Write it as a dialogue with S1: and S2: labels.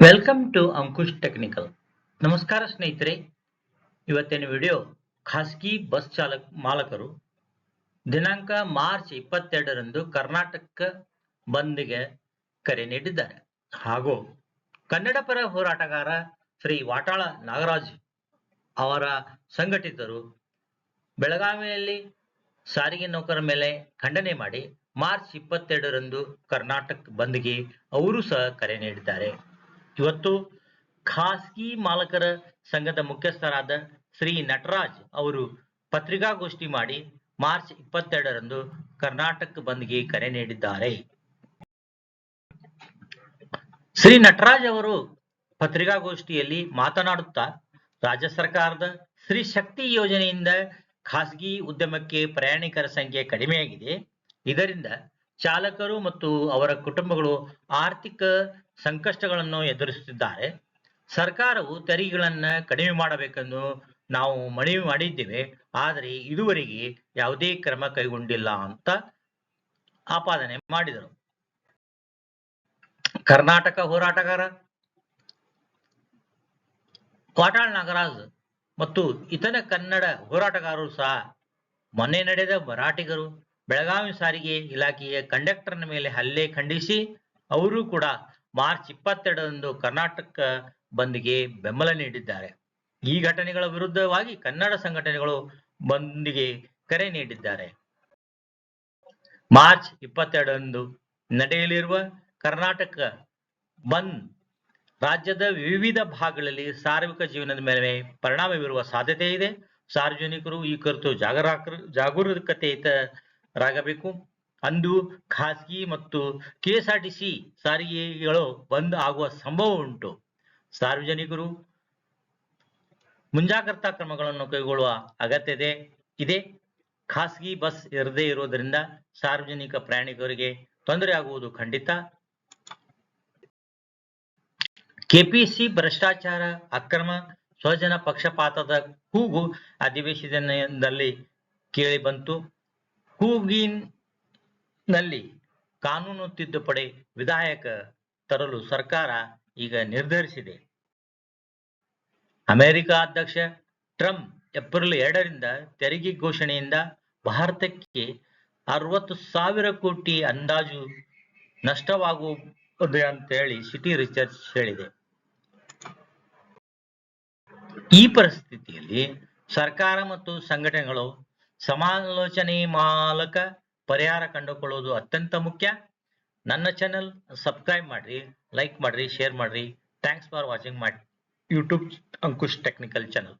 S1: Welcome to Ankush technical ನಮಸ್ಕಾರ ಸ್ನೇಹಿತರೆ. ಇವತ್ತಿನ ವಿಡಿಯೋ ಖಾಸಗಿ ಬಸ್ ಚಾಲಕ ಮಾಲಕರು ದಿನಾಂಕ ಮಾರ್ಚ್ ಇಪ್ಪತ್ತೆರಡರಂದು ಕರ್ನಾಟಕ ಬಂದ್ಗೆ ಕರೆ ನೀಡಿದ್ದಾರೆ. ಹಾಗೂ ಕನ್ನಡ ಪರ ಹೋರಾಟಗಾರ ಶ್ರೀ ವಾಟಾಳ ನಾಗರಾಜ್ ಅವರ ಸಂಘಟಿತರು ಬೆಳಗಾವಿಯಲ್ಲಿ ಸಾರಿಗೆ ನೌಕರ ಮೇಲೆ ಖಂಡನೆ ಮಾಡಿ ಮಾರ್ಚ್ ಇಪ್ಪತ್ತೆರಡರಂದು ಕರ್ನಾಟಕ ಬಂದ್ಗೆ ಅವರು ಸಹ ಕರೆ ನೀಡಿದ್ದಾರೆ. ಇವತ್ತು ಖಾಸಗಿ ಮಾಲಕರ ಸಂಘದ ಮುಖ್ಯಸ್ಥರಾದ ಶ್ರೀ ನಟರಾಜ್ ಅವರು ಪತ್ರಿಕಾಗೋಷ್ಠಿ ಮಾಡಿ ಮಾರ್ಚ್ ಇಪ್ಪತ್ತೆರಡರಂದು ಕರ್ನಾಟಕ ಬಂದ್ಗೆ ಕರೆ ನೀಡಿದ್ದಾರೆ. ಶ್ರೀ ನಟರಾಜ್ ಅವರು ಪತ್ರಿಕಾಗೋಷ್ಠಿಯಲ್ಲಿ ಮಾತನಾಡುತ್ತಾ, ರಾಜ್ಯ ಸರ್ಕಾರದ ಸ್ತ್ರೀ ಶಕ್ತಿ ಯೋಜನೆಯಿಂದ ಖಾಸಗಿ ಉದ್ಯಮಕ್ಕೆ ಪ್ರಯಾಣಿಕರ ಸಂಖ್ಯೆ ಕಡಿಮೆಯಾಗಿದೆ. ಇದರಿಂದ ಚಾಲಕರು ಮತ್ತು ಅವರ ಕುಟುಂಬಗಳು ಆರ್ಥಿಕ ಸಂಕಷ್ಟಗಳನ್ನು ಎದುರಿಸುತ್ತಿದ್ದಾರೆ. ಸರ್ಕಾರವು ತೆರಿಗೆಗಳನ್ನ ಕಡಿಮೆ ಮಾಡಬೇಕೆಂದು ನಾವು ಮನವಿ ಮಾಡಿದ್ದೇವೆ. ಆದರೆ ಇದುವರೆಗೆ ಯಾವುದೇ ಕ್ರಮ ಕೈಗೊಂಡಿಲ್ಲ ಅಂತ ಆಪಾದನೆ ಮಾಡಿದರು. ಕರ್ನಾಟಕ ಹೋರಾಟಗಾರ ವಾಟಾಳ್ ನಾಗರಾಜ್ ಮತ್ತು ಇತರ ಕನ್ನಡ ಹೋರಾಟಗಾರರು ಸಹ ಮೊನ್ನೆ ನಡೆದ ಮರಾಠಿಗರು ಬೆಳಗಾವಿ ಸಾರಿಗೆ ಇಲಾಖೆಯ ಕಂಡಕ್ಟರ್ನ ಮೇಲೆ ಹಲ್ಲೆ ಖಂಡಿಸಿ ಅವರು ಕೂಡ ಮಾರ್ಚ್ ಇಪ್ಪತ್ತೆರಡರಂದು ಕರ್ನಾಟಕ ಬಂದ್ಗೆ ಬೆಂಬಲ ನೀಡಿದ್ದಾರೆ. ಈ ಘಟನೆಗಳ ವಿರುದ್ಧವಾಗಿ ಕನ್ನಡ ಸಂಘಟನೆಗಳು ಬಂದ್ಗೆ ಕರೆ ನೀಡಿದ್ದಾರೆ. ಮಾರ್ಚ್ ಇಪ್ಪತ್ತೆರಡರಂದು ನಡೆಯಲಿರುವ ಕರ್ನಾಟಕ ಬಂದ್ ರಾಜ್ಯದ ವಿವಿಧ ಭಾಗಗಳಲ್ಲಿ ಸಾರ್ವಜನಿಕ ಜೀವನದ ಮೇಲೆ ಪರಿಣಾಮ ಬೀರುವ ಸಾಧ್ಯತೆ ಇದೆ. ಸಾರ್ವಜನಿಕರು ಈ ಕುರಿತು ಜಾಗರಾಕ ಜಾಗರೂಕತೆಯುತರಾಗಬೇಕು ಅಂದು ಖಾಸಗಿ ಮತ್ತು ಕೆಎಸ್ಆರ್ಟಿಸಿ ಸಾರಿಗೆಗಳು ಬಂದ್ ಆಗುವ ಸಂಭವ ಉಂಟು. ಸಾರ್ವಜನಿಕರು ಮುಂಜಾಗ್ರತಾ ಕ್ರಮಗಳನ್ನು ಕೈಗೊಳ್ಳುವ ಅಗತ್ಯತೆ ಇದೆ. ಖಾಸಗಿ ಬಸ್ ಇರದೇ ಇರುವುದರಿಂದ ಸಾರ್ವಜನಿಕ ಪ್ರಯಾಣಿಕರಿಗೆ ತೊಂದರೆ ಆಗುವುದು ಖಂಡಿತ. ಕೆಪಿಸಿ ಭ್ರಷ್ಟಾಚಾರ ಅಕ್ರಮ ಸ್ವಜನ ಪಕ್ಷಪಾತದ ಕೂಗು ಅಧಿವೇಶನದಲ್ಲಿ ಕೇಳಿ ಬಂತು. ಕೂಗಿನಲ್ಲಿ ಕಾನೂನು ತಿದ್ದುಪಡಿ ವಿಧಾಯಕ ತರಲು ಸರ್ಕಾರ ಈಗ ನಿರ್ಧರಿಸಿದೆ. ಅಮೆರಿಕ ಅಧ್ಯಕ್ಷ ಟ್ರಂಪ್ ಏಪ್ರಿಲ್ ಎರಡರಿಂದ ತೆರಿಗೆ ಘೋಷಣೆಯಿಂದ ಭಾರತಕ್ಕೆ ಅರವತ್ತು ಸಾವಿರ ಕೋಟಿ ಅಂದಾಜು ನಷ್ಟವಾಗುವುದು ಅಂತ ಹೇಳಿ ಸಿಟಿ ರಿಸರ್ಚ್ ಹೇಳಿದೆ. ಈ ಪರಿಸ್ಥಿತಿಯಲ್ಲಿ ಸರ್ಕಾರ ಮತ್ತು ಸಂಘಟನೆಗಳು ಸಮಾಲೋಚನೆ ಮಾಲಕ ಪರಿಹಾರ ಕಂಡುಕೊಳ್ಳುವುದು ಅತ್ಯಂತ ಮುಖ್ಯ. ನನ್ನ ಚಾನೆಲ್ ಸಬ್ಸ್ಕ್ರೈಬ್ ಮಾಡ್ರಿ ಲೈಕ್ ಮಾಡ್ರಿ ಶೇರ್ ಮಾಡ್ರಿ. Thanks for watching my YouTube Ankush technical channel